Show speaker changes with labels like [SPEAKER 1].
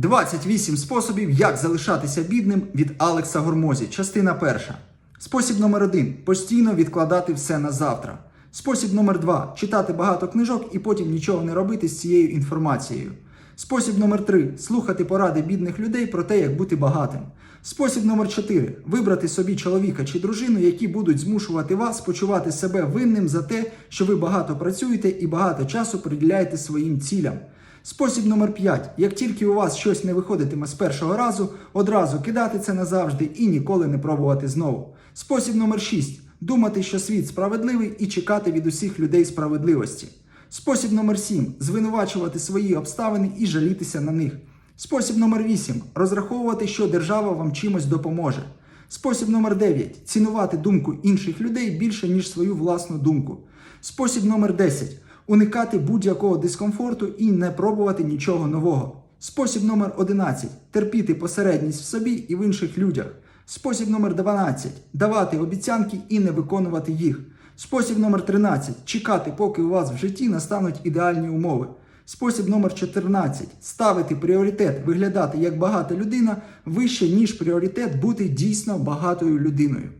[SPEAKER 1] 28 способів, як залишатися бідним від Алекса Гормозі. Частина перша. Спосіб номер один постійно відкладати все на завтра. Спосіб номер два читати багато книжок і потім нічого не робити з цією інформацією. Спосіб номер три слухати поради бідних людей про те, як бути багатим. Спосіб номер 4 вибрати собі чоловіка чи дружину, які будуть змушувати вас почувати себе винним за те, що ви багато працюєте і багато часу приділяєте своїм цілям. Спосіб номер 5 як тільки у вас щось не виходитиме з першого разу, одразу кидати це назавжди і ніколи не пробувати знову. Спосіб номер 6 думати, що світ справедливий і чекати від усіх людей справедливості. Спосіб номер 7 звинувачувати свої обставини і жалітися на них. Спосіб номер 8 розраховувати, що держава вам чимось допоможе. Спосіб номер 9 цінувати думку інших людей більше, ніж свою власну думку. Спосіб номер 10 уникати будь-якого дискомфорту і не пробувати нічого нового. Спосіб номер 11 терпіти посередність в собі і в інших людях. Спосіб номер 12 давати обіцянки і не виконувати їх. Спосіб номер 13 чекати, поки у вас в житті настануть ідеальні умови. Спосіб номер 14 ставити пріоритет виглядати як багата людина вище, ніж пріоритет бути дійсно багатою людиною.